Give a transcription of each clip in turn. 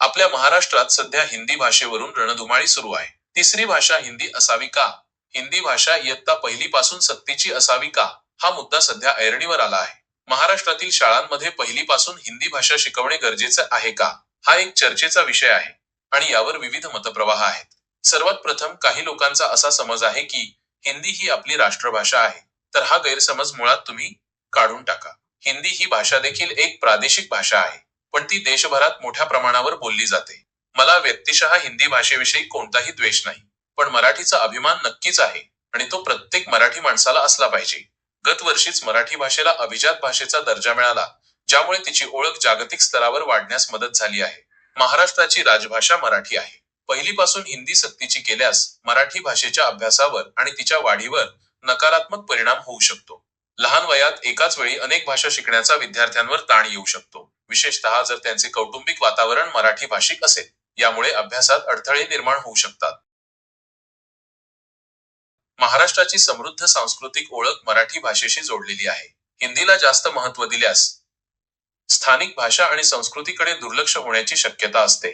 आपल्या महाराष्ट्रात सध्या हिंदी भाषेवरून रणधुमाळी सुरू आहे. तिसरी भाषा हिंदी असावी का? हिंदी भाषा इयत्ता पहिलीपासून सक्तीची असावी का? हा मुद्दा सध्या ऐरणीवर आला आहे. महाराष्ट्रातील शाळांमध्ये पहिलीपासून हिंदी भाषा शिकवणे गरजेचे आहे का? हा एक चर्चेचा विषय आहे आणि यावर विविध मतप्रवाह आहेत. सर्वात प्रथम काही लोकांचा असा समज आहे की हिंदी ही आपली राष्ट्रभाषा आहे. तर हा गैरसमज मुळात तुम्ही काढून टाका. हिंदी ही भाषा देखील एक प्रादेशिक भाषा आहे. पण ती देशभरात मोठ्या प्रमाणावर बोलली जाते. मला व्यक्तिशः हिंदी भाषेविषयी कोणताही द्वेष नाही पण मराठीचा अभिमान नक्कीच आहे आणि तो प्रत्येक मराठी माणसाला असला पाहिजे. गत वर्षीच मराठी भाषेला अभिजात भाषेचा दर्जा मिळाला ज्यामुळे तिची ओळख जागतिक स्तरावर वाढण्यास मदत झाली आहे. महाराष्ट्राची राजभाषा मराठी आहे. पहिलीपासून हिंदी सक्तीची केल्यास मराठी भाषेच्या अभ्यासावर आणि तिच्या वाढीवर नकारात्मक परिणाम होऊ शकतो. लहान वयात एकाच वेळी अनेक भाषा शिकण्याचा विद्यार्थ्यांवर ताण येऊ शकतो. विशेषतः जर त्यांचे कौटुंबिक वातावरण मराठी भाषिक असेल यामुळे अभ्यासात अडथळे निर्माण होऊ शकतात. महाराष्ट्राची समृद्ध सांस्कृतिक ओळख मराठी भाषेशी जोडलेली आहे. हिंदीला जास्त महत्त्व दिल्यास स्थानिक भाषा आणि संस्कृतीकडे दुर्लक्ष होण्याची शक्यता असते.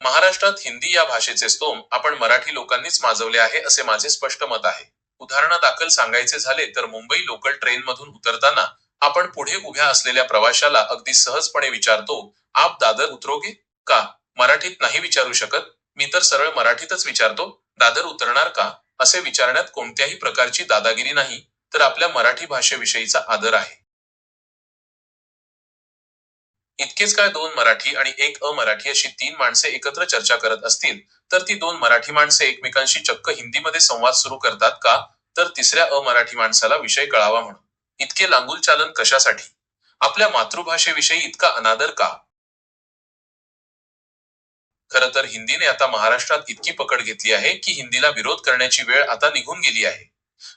महाराष्ट्रात हिंदी या भाषेचे स्तोम आपण मराठी लोकांनीच माजवले आहे असे माझे स्पष्ट मत आहे. उदाहरणादाखल सांगायचे झाले तर मुंबई लोकल ट्रेनमधून उतरताना आपण पुढे उभ्या असलेल्या प्रवाशाला अगदी सहजपणे विचारतो आप दादर उतरोगे का? मराठीत नाही विचारू शकत. मी तर सरळ मराठीतच विचारतो दादर उतरणार का? असे विचारण्यात कोणत्याही प्रकारची दादागिरी नाही तर आपल्या मराठी भाषेविषयीचा आदर आहे. इतकेच काय दोन मराठी आणि एक अमराठी अशी तीन माणसे एकत्र चर्चा करत असतील तर ती दोन मराठी माणसे एकमेकांशी चक्क हिंदीमध्ये संवाद सुरू करतात का? तर तिसऱ्या अमराठी माणसाला विषय कळावा म्हणून. इतके लांगुल चालन कशासाठी? आपल्या मातृभाषेविषयी इतका अनादर का? खर तर हिंदीने आता महाराष्ट्रात इतकी पकड घेतली आहे की हिंदीला विरोध करण्याची वेळ आता निघून गेली आहे.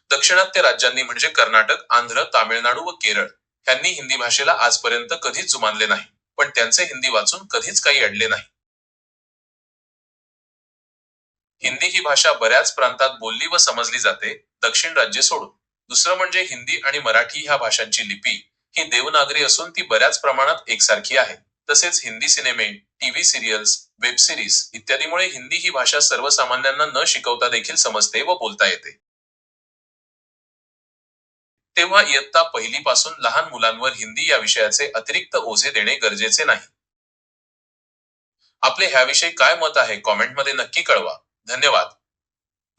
दक्षिणात्य राज्यांनी म्हणजे कर्नाटक आंध्र तामिळनाडू व केरळ यांनी हिंदी भाषेला आजपर्यंत कधीच जुमानले नाही पण त्यांचे हिंदी वाचून कधीच काही अडले नाही. हिंदी ही भाषा बऱ्याच प्रांतात बोलली व समजली जाते दक्षिण राज्ये सोडून. दुसरं म्हणजे हिंदी आणि मराठी ह्या भाषांची लिपी ही देवनागरी असून ती बऱ्याच प्रमाणात एकसारखी आहे. तसेच हिंदी सिनेमे टीव्ही सिरियल्स वेब सिरीज इत्यादीमुळे हिंदी ही भाषा सर्वसामान्यांना न शिकवता देखील समजते व बोलता येते. तेव्हा इयत्ता पहिलीपासून लहान मुलांवर हिंदी या विषयाचे अतिरिक्त ओझे देणे गरजेचे नाही. आपले ह्याविषयी काय मत आहे? कॉमेंटमध्ये नक्की कळवा. धन्यवाद.